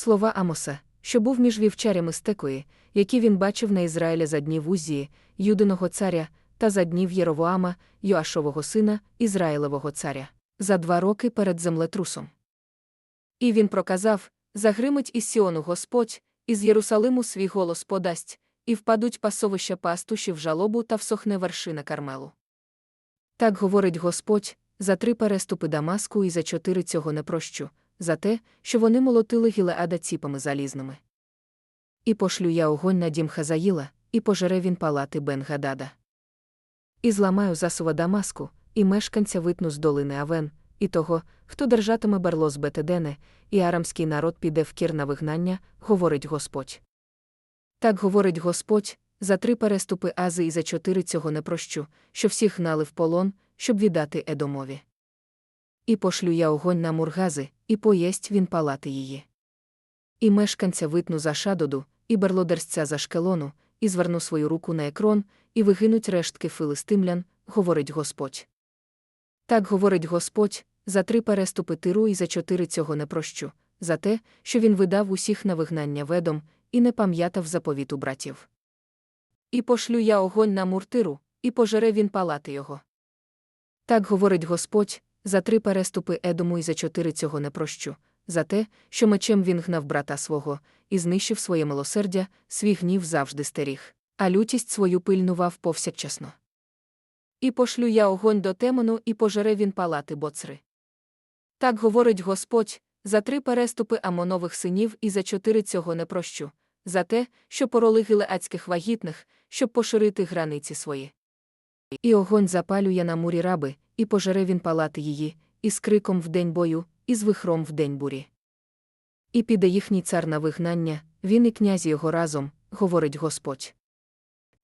Слова Амоса, що був між вівчарями стекої, які він бачив на Ізраїля за днів Узії, Юдиного царя, та за днів Єровоама, Йоашового сина, Ізраїлевого царя, за два роки перед землетрусом. І він проказав: Загримить із Сіону Господь, із Єрусалиму свій голос подасть, і впадуть пасовища пастуші в жалобу та всохне вершина Кармелу. Так говорить Господь, за три переступи Дамаску і за чотири цього не прощу, за те, що вони молотили Гілеада ціпами залізними. І пошлю я огонь на дім Хазаїла, і пожере він палати Бен-Гадада. І зламаю засува Дамаску, і мешканця витну з долини Авен, і того, хто держатиме берло з Бетедене, і арамський народ піде в кір на вигнання, говорить Господь. Так говорить Господь, за три переступи Ази і за чотири цього не прощу, що всіх гнали в полон, щоб віддати Едомові. І пошлю я огонь на мургази, і поєсть він палати її. І мешканця витну за шадоду, і берлодерця за шкелону, і зверну свою руку на екрон, і вигинуть рештки филистимлян, говорить Господь. Так говорить Господь, за три переступи тиру і за чотири цього не прощу, за те, що він видав усіх на вигнання ведом, і не пам'ятав заповіту братів. І пошлю я огонь на муртиру, і пожере він палати його. Так говорить Господь, за три переступи Едому і за чотири цього не прощу, за те, що мечем він гнав брата свого, і знищив своє милосердя, свій гнів завжди стеріг, а лютість свою пильнував повсякчасно. І пошлю я огонь до темону, і пожере він палати боцри. Так говорить Господь, за три переступи Амонових синів і за чотири цього не прощу, за те, що пороли гілеадських вагітних, щоб поширити границі свої. І огонь запалює на мурі раби, і пожере він палати її, і з криком в день бою, і з вихром в день бурі. І піде їхній цар на вигнання, він і князі його разом, говорить Господь.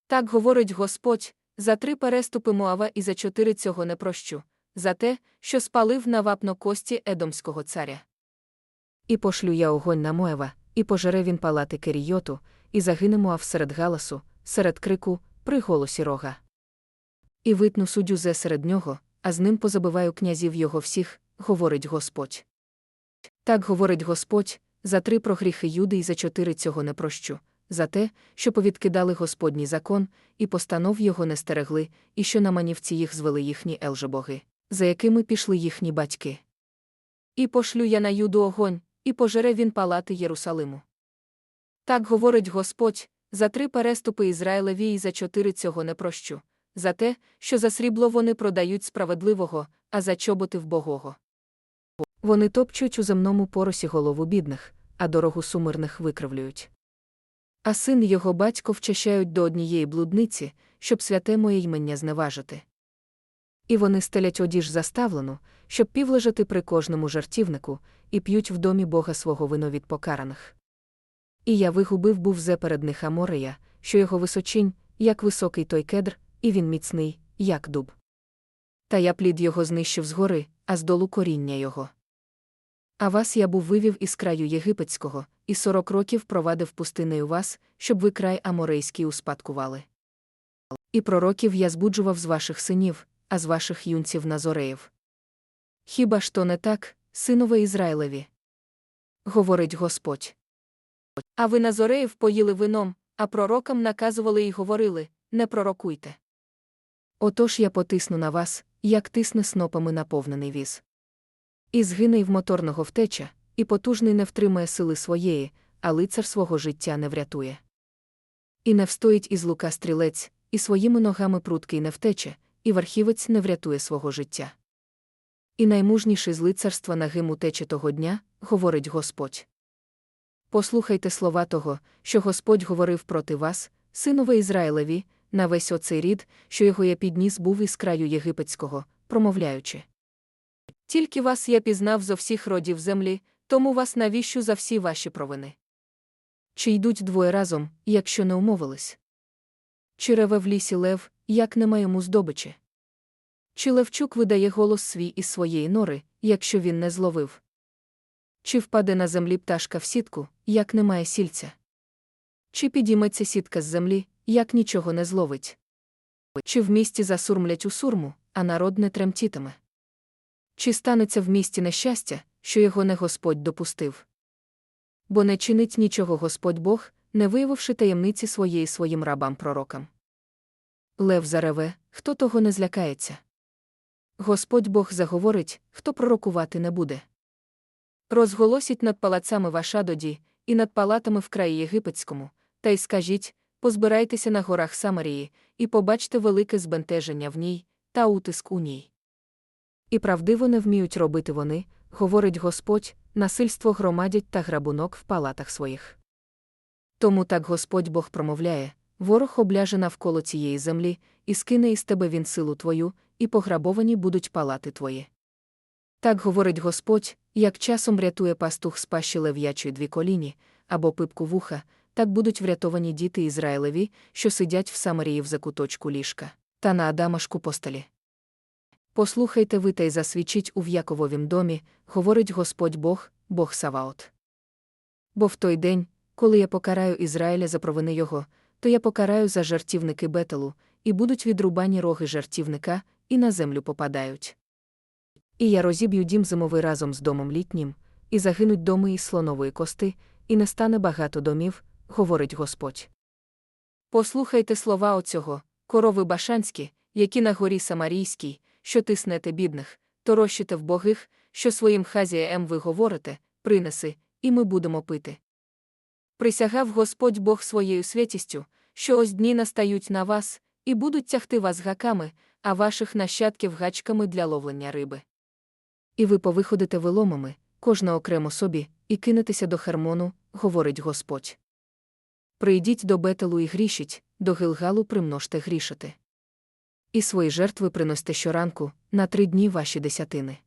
Так говорить Господь, за три переступи Моава і за чотири цього не прощу, за те, що спалив на вапно кості Едомського царя. І пошлю я огонь на Моева, і пожере він палати Керійоту, і загине Моав серед галасу, серед крику, при голосі рога. І витну суддю зе серед нього, а з ним позабиваю князів його всіх, говорить Господь. Так говорить Господь, за три прогріхи Юди і за чотири цього не прощу, за те, що повідкидали Господній закон, і постанов його не стерегли, і що на манівці їх звели їхні елжебоги, за якими пішли їхні батьки. І пошлю я на юду огонь, і пожере він палати Єрусалиму. Так говорить Господь, за три переступи Ізраїлеві і за чотири цього не прощу, за те, що за срібло вони продають справедливого, а за чоботи вбогого. Вони топчуть у земному поросі голову бідних, а дорогу сумирних викривлюють. А син й його батько вчащають до однієї блудниці, щоб святе моє ймення зневажити. І вони стелять одіж заставлену, щоб півлежати при кожному жартівнику, і п'ють в домі Бога свого вино від покараних. І я вигубив був зе перед них Аморея, що його височинь, як високий той кедр, і він міцний, як дуб. Та я плід його знищив згори, а здолу коріння його. А вас я був вивів із краю єгипетського, і сорок років провадив пустинею вас, щоб ви край аморейський успадкували. І пророків я збуджував з ваших синів, а з ваших юнців Назореїв. Хіба ж то не так, синове Ізраїлеві? Говорить Господь. А ви Назореїв поїли вином, а пророкам наказували і говорили не пророкуйте. Отож я потисну на вас, як тисне снопами наповнений віз. І згине й в моторного втеча, і потужний не втримає сили своєї, а лицар свого життя не врятує. І не встоїть із лука стрілець, і своїми ногами пруткий не втече, і верхівець не врятує свого життя. І наймужніший з лицарства нагим утече того дня, говорить Господь. Послухайте слова того, що Господь говорив проти вас, синове Ізраїлеві, на весь оцей рід, що його я підніс був із краю єгипетського, промовляючи. Тільки вас я пізнав зо всіх родів землі, тому вас навіщу за всі ваші провини. Чи йдуть двоє разом, якщо не умовились? Чи реве в лісі лев, як нема йому здобичі? Чи Левчук видає голос свій із своєї нори, якщо він не зловив? Чи впаде на землі пташка в сітку, як немає сільця? Чи підійметься сітка з землі, як нічого не зловить? Чи в місті засурмлять у сурму, а народ не тремтітиме? Чи станеться в місті нещастя, що його не Господь допустив? бо не чинить нічого Господь Бог, не виявивши таємниці своєї своїм рабам пророкам. Лев зареве, хто того не злякається. Господь Бог заговорить, хто пророкувати не буде. Розголосіть над палацами Вашадоді і над палатами в краї єгипетському, та й скажіть позбирайтеся на горах Самарії, і побачте велике збентеження в ній та утиск у ній. І правдиво не вміють робити вони, говорить Господь, насильство громадять та грабунок в палатах своїх. Тому так Господь Бог промовляє ворог обляже навколо цієї землі, і скине із тебе він силу твою, і пограбовані будуть палати твої. Так говорить Господь, як часом рятує пастух з пащі лев'ячої дві коліні, або пипку вуха, так будуть врятовані діти Ізраїлеві, що сидять в Самарії в закуточку ліжка, та на Адамашку постелі. Послухайте ви та й засвідчіть у В'якововім домі, говорить Господь Бог, Бог Саваот. Бо в той день, коли я покараю Ізраїля за провини його, то я покараю за жартівники Бетелу, і будуть відрубані роги жартівника, і на землю попадають. І я розіб'ю дім зимовий разом з домом літнім, і загинуть доми із слонової кости, і не стане багато домів, говорить Господь. Послухайте слова оцього, корови башанські, які на горі Самарійській, що тиснете бідних, торощите в богих, що своїм хазіям ви говорите, принеси, і ми будемо пити. Присягав Господь Бог своєю святістю, що ось дні настають на вас, і будуть тягти вас гаками, а ваших нащадків гачками для ловлення риби. І ви повиходите виломами, кожна окремо собі, і кинетеся до Хермону, говорить Господь. Прийдіть до Бетелу і грішіть, до Гилгалу примножте грішити. І свої жертви приносьте щоранку, на три дні ваші десятини.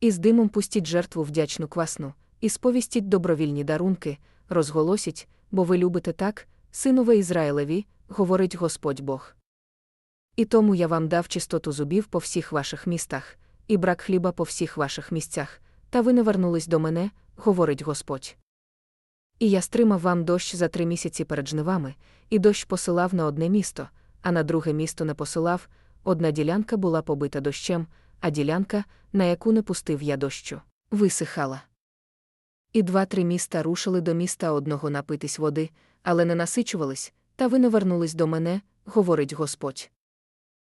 І з димом пустіть жертву вдячну квасну, і сповістіть добровільні дарунки, розголосіть, бо ви любите так, синове Ізраїлеві, говорить Господь Бог. І тому я вам дав чистоту зубів по всіх ваших містах, і брак хліба по всіх ваших місцях, та ви не вернулись до мене, говорить Господь. І я стримав вам дощ за три місяці перед жнивами, і дощ посилав на одне місто, а на друге місто не посилав, одна ділянка була побита дощем, а ділянка, на яку не пустив я дощу, висихала. І два-три міста рушили до міста одного напитись води, але не насичувались, та ви не вернулись до мене, говорить Господь.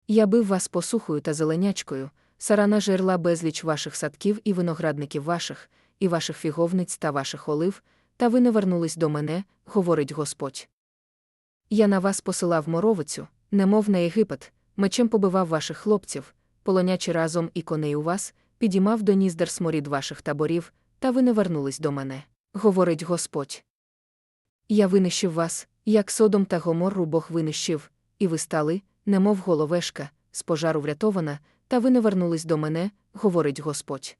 Я бив вас посухою та зеленячкою, сарана жерла безліч ваших садків і виноградників ваших, і ваших фіговниць та ваших олив, та ви не вернулись до мене, говорить Господь. Я на вас посилав моровицю, немов на Єгипет, мечем побивав ваших хлопців, полонячи разом і коней у вас, підіймав до ніздер сморід ваших таборів, та ви не вернулись до мене, говорить Господь. Я винищив вас, як содом та гоморру Бог винищив, і ви стали, немов головешка, з пожару врятована, та ви не вернулись до мене, говорить Господь.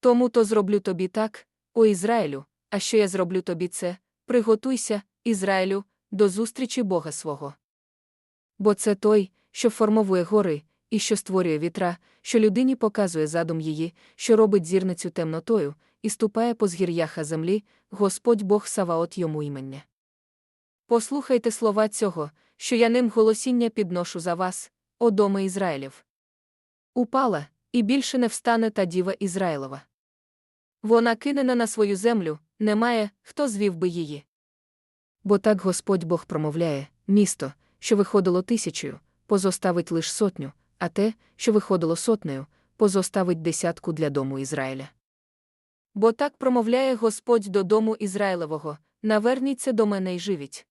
Тому то зроблю тобі так, о Ізраїлю, а що я зроблю тобі це, приготуйся, Ізраїлю, до зустрічі Бога свого. Бо це той, що формовує гори, і що створює вітра, що людині показує задум її, що робить зірницю темнотою, і ступає по згір'яха землі, Господь Бог Саваот йому імення. Послухайте слова цього, що я ним голосіння підношу за вас, о доми Ізраїлів. Упала, і більше не встане та діва Ізраїлова. Вона кинена на свою землю, немає, хто звів би її. Бо так Господь Бог промовляє місто, що виходило тисячою, позоставить лиш сотню, а те, що виходило сотнею, позоставить десятку для дому Ізраїля. Бо так промовляє Господь до дому Ізраїлевого наверніться до мене й живіть.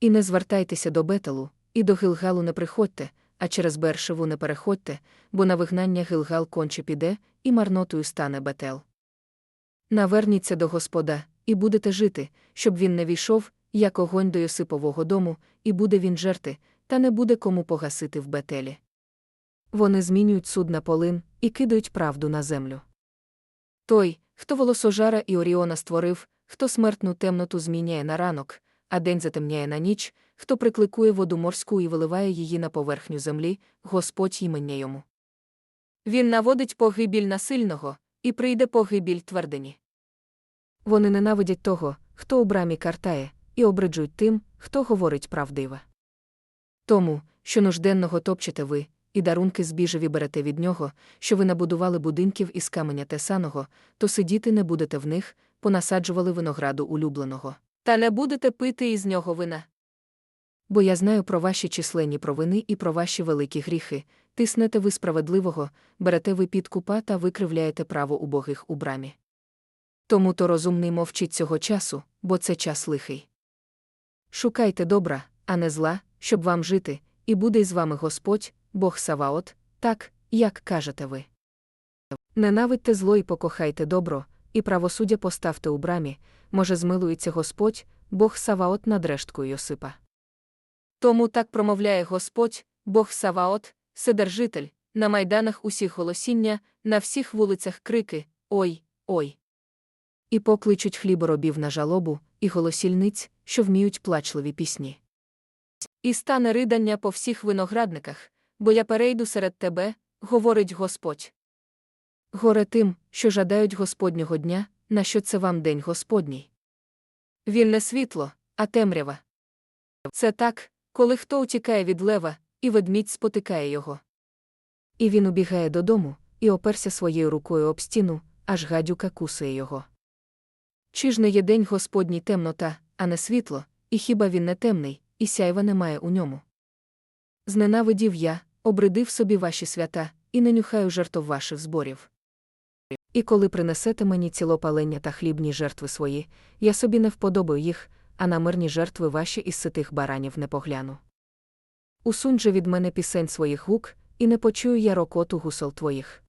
І не звертайтеся до Бетелу, і до Гилгалу не приходьте, а через Бершеву не переходьте, бо на вигнання Гилгал конче піде, і марнотою стане Бетел. Наверніться до Господа, і будете жити, щоб він не війшов, як огонь до Йосипового дому, і буде він жерти, та не буде кому погасити в Бетелі. Вони змінюють суд на полин і кидають правду на землю. Той, хто волосожара і Оріона створив, хто смертну темноту зміняє на ранок, а день затемняє на ніч, хто прикликує воду морську і виливає її на поверхню землі, Господь імення йому. Він наводить погибіль насильного, і прийде погибіль твердині. Вони ненавидять того, хто у брамі картає, і обриджують тим, хто говорить правдиве. Тому, що нужденного топчете ви, і дарунки збіжеві берете від нього, що ви набудували будинків із каменя тесаного, то сидіти не будете в них, понасаджували винограду улюбленого. Та не будете пити із нього вина. Бо я знаю про ваші численні провини і про ваші великі гріхи, тиснете ви справедливого, берете ви підкупа та викривляєте право убогих у брамі. Тому то розумний мовчить цього часу, бо це час лихий. Шукайте добра, а не зла, щоб вам жити, і буде із вами Господь, Бог Саваот, так, як кажете ви. Ненавидьте зло і покохайте добро, і правосуддя поставте у брамі, може змилується Господь, Бог Саваот над решткою Йосипа. Тому так промовляє Господь, Бог Саваот, Седержитель, на майданах усіх голосіння, на всіх вулицях крики Ой, ой. І покличуть хліборобів на жалобу, і голосільниць, що вміють плачливі пісні. І стане ридання по всіх виноградниках, бо я перейду серед тебе, говорить Господь. Горе тим, що жадають Господнього дня, на що це вам день Господній. Він не світло, а темрява. Це так, коли хто утікає від лева, і ведмідь спотикає його. І він убігає додому, і оперся своєю рукою об стіну, аж гадюка кусає його. Чи ж не є день Господній темнота, а не світло, і хіба він не темний, і сяйва немає у ньому? Зненавидів я, обридив собі ваші свята, і не нюхаю жертв ваших зборів. І коли принесете мені цілопалення та хлібні жертви свої, я собі не вподобаю їх, а на мирні жертви ваші із ситих баранів не погляну. Усунь же від мене пісень своїх гук, і не почую я рокоту гусел твоїх.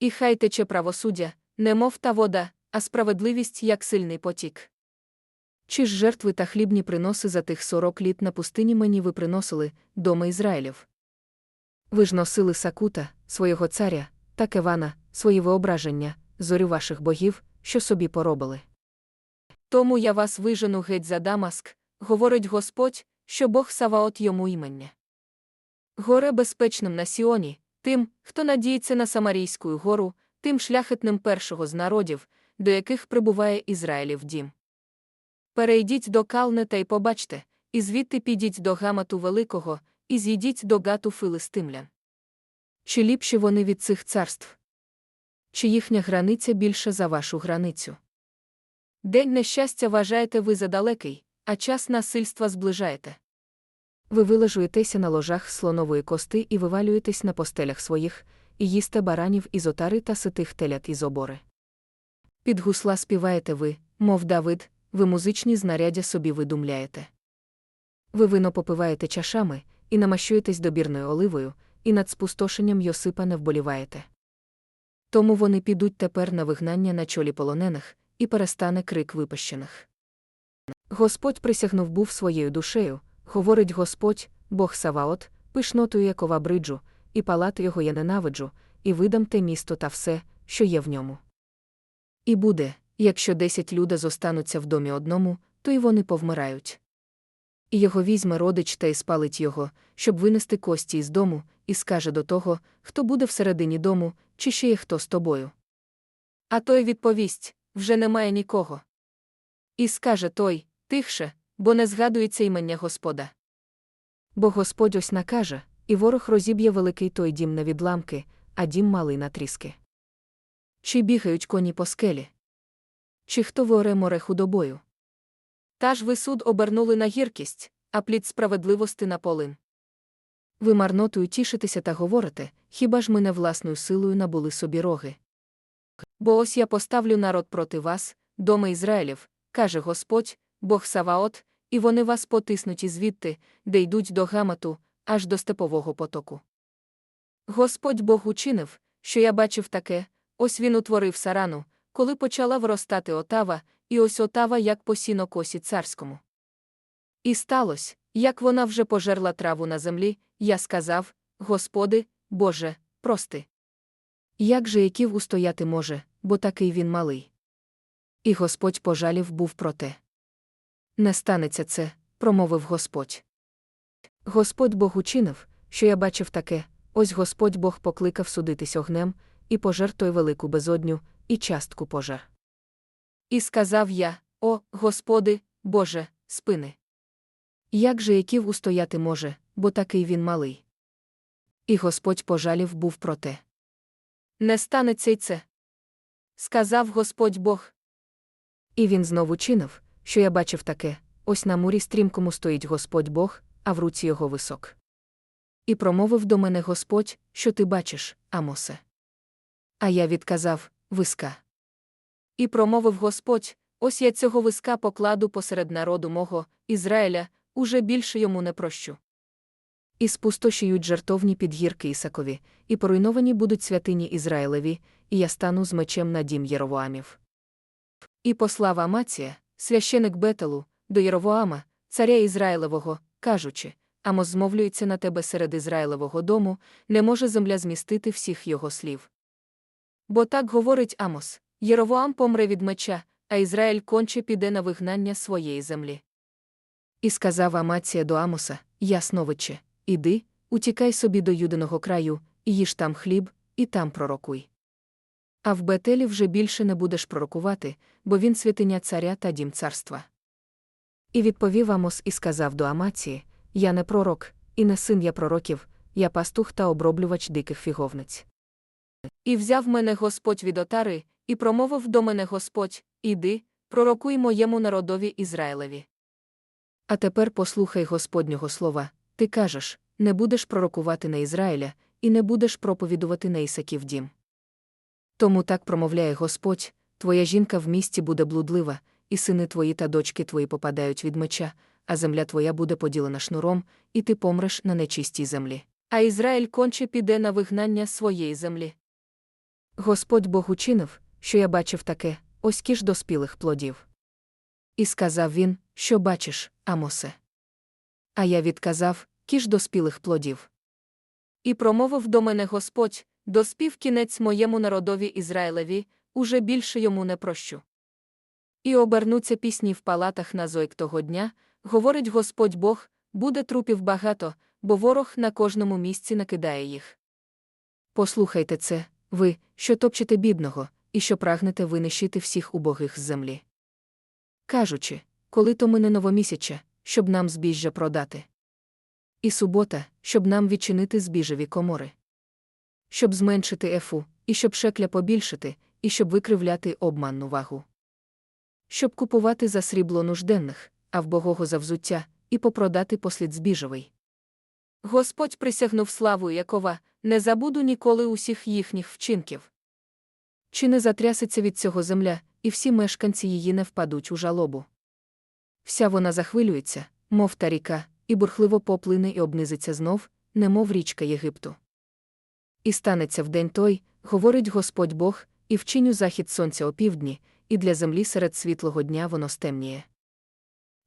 І хай тече правосуддя, не мов та вода, а справедливість як сильний потік. Чи ж жертви та хлібні приноси за тих сорок літ на пустині мені ви приносили, доми Ізраїлів? Ви ж носили Сакута, свого царя, та Кевана, свої виображення, зорю ваших богів, що собі поробили. Тому я вас вижену геть за Дамаск, говорить Господь, що Бог Саваот йому імення. Горе безпечним на Сіоні, тим, хто надіється на Самарійську гору, тим шляхетним першого з народів, до яких прибуває Ізраїлів дім. Перейдіть до Калне та й побачте, і звідти підіть до гамату Великого, і з'їдіть до гату филистимлян. Чи ліпші вони від цих царств? Чи їхня границя більша за вашу границю? День нещастя вважаєте ви за далекий, а час насильства зближаєте. Ви вилежуєтеся на ложах слонової кости і вивалюєтесь на постелях своїх, і їсте баранів із отари та ситих телят із обори. Під гусла співаєте ви, мов Давид, ви музичні знаряддя собі видумляєте. Ви вино попиваєте чашами, і намащуєтесь добірною оливою, і над спустошенням Йосипа не вболіваєте. Тому вони підуть тепер на вигнання на чолі полонених, і перестане крик випащених. Господь присягнув був своєю душею, говорить Господь, Бог Саваот, пишнотою якова бриджу, і палати його я ненавиджу, і видам те місто та все, що є в ньому. І буде, якщо десять люда зостануться в домі одному, то й вони повмирають. І його візьме родич та й спалить його, щоб винести кості із дому, і скаже до того, хто буде всередині дому, чи ще є хто з тобою. А той відповість вже немає нікого. І скаже той тихше, бо не згадується імення Господа. Бо Господь ось накаже, і ворог розіб'є великий той дім на відламки, а дім малий на тріски. Чи бігають коні по скелі? Чи хто воре море худобою? Та ж ви суд обернули на гіркість, а плід справедливости на полин. Ви марнотою тішитеся та говорите, хіба ж ми не власною силою набули собі роги? Бо ось я поставлю народ проти вас, доми Ізраїлів, каже Господь, Бог Саваот, і вони вас потиснуть ізвідти, де йдуть до гамату, аж до степового потоку. Господь Бог учинив, що я бачив таке, ось він утворив сарану, коли почала виростати отава, і ось отава, як по сінокосі царському. І сталося, як вона вже пожерла траву на землі, я сказав: Господи, Боже, прости. Як же Яків устояти може, бо такий він малий. І Господь пожалів був про те. Не станеться це, промовив Господь. Господь Бог учинив, що я бачив таке, ось Господь Бог покликав судитись огнем, і пожер той велику безодню, і частку пожер. І сказав я: О, Господи, Боже, спини. Як же Яків устояти може, бо такий він малий. І Господь пожалів був про те. Не станеться й це. Сказав Господь Бог. І він знову чинив, що я бачив таке: ось на мурі стрімкому стоїть Господь Бог, а в руці його висок. І промовив до мене Господь, що ти бачиш, Амосе. А я відказав виска. І промовив Господь: ось я цього виска покладу посеред народу мого, Ізраїля, уже більше йому не прощу. І спустошують жартовні підгірки Ісакові, і поруйновані будуть святині Ізраїлеві, і я стану з мечем на дім Єровоамів. І послав Амація, священик Бетелу, до Єровоама, царя Ізраїлевого, кажучи: Амос змовлюється на тебе серед Ізраїлевого дому, не може земля змістити всіх його слів. Бо так говорить Амос: Єровоам помре від меча, а Ізраїль конче піде на вигнання своєї землі. І сказав Амація до Амоса: Ясновиче, іди, утікай собі до юдиного краю, і їж там хліб, і там пророкуй. А в Бетелі вже більше не будеш пророкувати, бо він святиня царя та дім царства. І відповів Амос і сказав до Амації: Я не пророк, і не син я пророків, я пастух та оброблювач диких фіговниць. І взяв мене Господь від отари, і промовив до мене Господь: Іди, пророкуй моєму народові Ізраїлеві. А тепер послухай Господнього слова ти кажеш не будеш пророкувати на Ізраїля, і не будеш проповідувати на Ісаків дім. Тому так промовляє Господь твоя жінка в місті буде блудлива, і сини твої та дочки твої попадають від меча, а земля твоя буде поділена шнуром, і ти помреш на нечистій землі. А Ізраїль конче піде на вигнання своєї землі. Господь Бог учинив, що я бачив таке, ось кіш доспілих плодів. І сказав він, що бачиш, Амосе. А я відказав кіш доспілих плодів. І промовив до мене Господь доспів кінець моєму народові Ізраїлеві, уже більше йому не прощу. І обернуться пісні в палатах на зойк того дня, говорить Господь Бог, буде трупів багато, бо ворог на кожному місці накидає їх. Послухайте це, ви, що топчете бідного, і що прагнете винищити всіх убогих з землі. Кажучи, коли то мине новомісяча, щоб нам збіжжя продати. І субота, щоб нам відчинити збіжеві комори. Щоб зменшити ефу, і щоб шекля побільшити, і щоб викривляти обманну вагу. Щоб купувати за срібло нужденних, а в богого за взуття, і попродати послід збіжевий. Господь присягнув славу Якова, не забуду ніколи усіх їхніх вчинків. Чи не затрясеться від цього земля, і всі мешканці її не впадуть у жалобу? Вся вона захвилюється, мов та ріка, і бурхливо поплине і обнизиться знов, немов річка Єгипту. І станеться в день той, говорить Господь Бог, і вчиню захід сонця опівдні, і для землі серед світлого дня воно стемніє.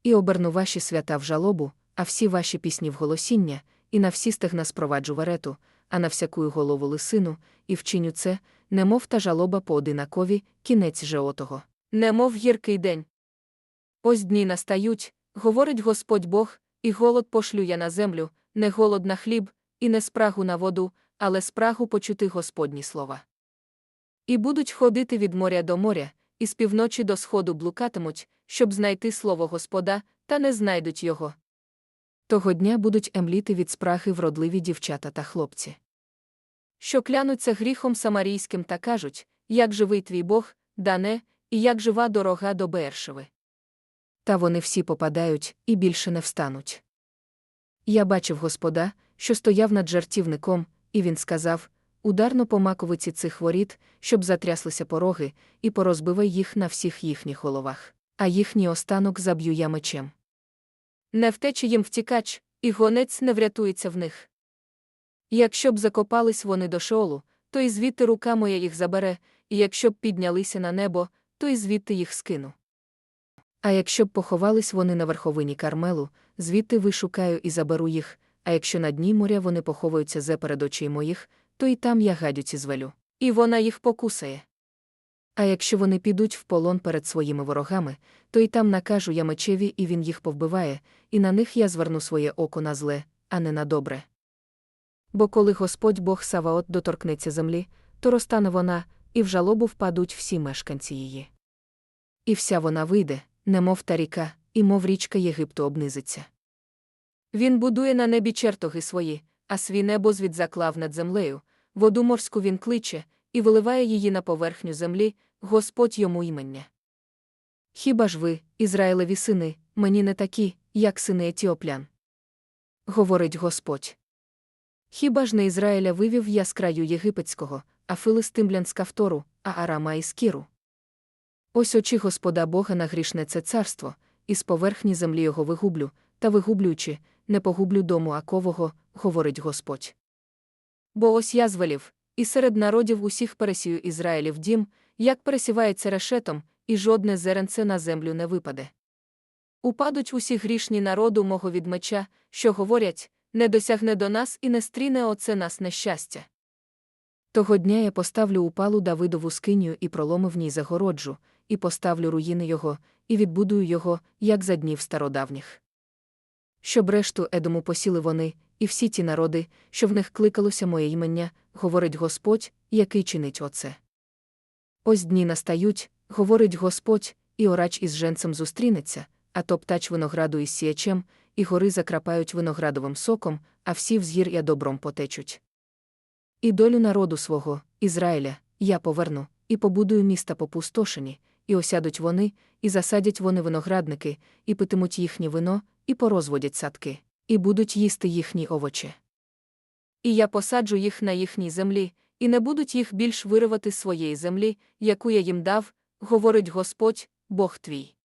І оберну ваші свята в жалобу, а всі ваші пісні в голосіння, і на всі стегна спроваджу варету, а на всяку голову лисину, і вчиню це, немов та жалоба поодинакові, кінець же отого, немов гіркий день. Ось дні настають, говорить Господь Бог, і голод пошлю я на землю, не голод на хліб, і не спрагу на воду, але спрагу почути Господні слова. І будуть ходити від моря до моря, і з півночі до сходу блукатимуть, щоб знайти слово Господа, та не знайдуть його. Того дня будуть емліти від спраги вродливі дівчата та хлопці. Що клянуться гріхом самарійським та кажуть, як живий твій Бог, дане, і як жива дорога до Бершеви. Та вони всі попадають і більше не встануть. Я бачив Господа, що стояв над жартівником, і він сказав ударно по маковиці цих воріт, щоб затряслися пороги, і порозбивай їх на всіх їхніх головах, а їхній останок заб'ю я мечем. Не втече їм втікач, і гонець не врятується в них. Якщо б закопались вони до шолу, то і звідти рука моя їх забере, і якщо б піднялися на небо, то і звідти їх скину. А якщо б поховались вони на верховині Кармелу, звідти вишукаю і заберу їх, а якщо на дні моря вони поховуються зе перед очей моїх, то і там я гадюці звелю. І вона їх покусає. А якщо вони підуть в полон перед своїми ворогами, то і там накажу я мечеві, і він їх повбиває, і на них я зверну своє око на зле, а не на добре. Бо коли Господь Бог Саваот доторкнеться землі, то розтане вона, і в жалобу впадуть всі мешканці її. І вся вона вийде, немов та ріка, і мов річка Єгипту обнизиться. Він будує на небі чертоги свої, а свій небо звід заклав над землею, воду морську він кличе, і виливає її на поверхню землі, Господь йому імення. Хіба ж ви, Ізраїлеві сини, мені не такі, як сини етіоплян? Говорить Господь. Хіба ж не Ізраїля вивів я з краю єгипетського, а филистимлян з Кавтору, а Арама із Кіру? Ось очі Господа Бога на грішне це царство, і з поверхні землі його вигублю, та вигублюючи, не погублю дому Акового, говорить Господь. Бо ось я звелів, і серед народів усіх пересію Ізраїлів дім, як пересівається решетом, і жодне зеренце на землю не випаде. Упадуть усі грішні народу мого від меча, що говорять, не досягне до нас і не стріне оце нас нещастя. Того дня я поставлю упалу Давидову скинію і пролому в ній загороджу, і поставлю руїни його, і відбудую його, як за днів стародавніх. Щоб решту Едому посіли вони, і всі ті народи, що в них кликалося моє імення, говорить Господь, який чинить оце. Ось дні настають, говорить Господь, іорач із женцем зустрінеться, а топтач винограду із сіячем, і гори закрапають виноградовим соком, а всі взгір'я добром потечуть. І долю народу свого, Ізраїля, я поверну, і побудую міста попустошені, і осядуть вони, і засадять вони виноградники, і питимуть їхнє вино, і порозводять садки, і будуть їсти їхні овочі. І я посаджу їх на їхній землі, і не будуть їх більш виривати своєї землі, яку я їм дав, говорить Господь, Бог твій.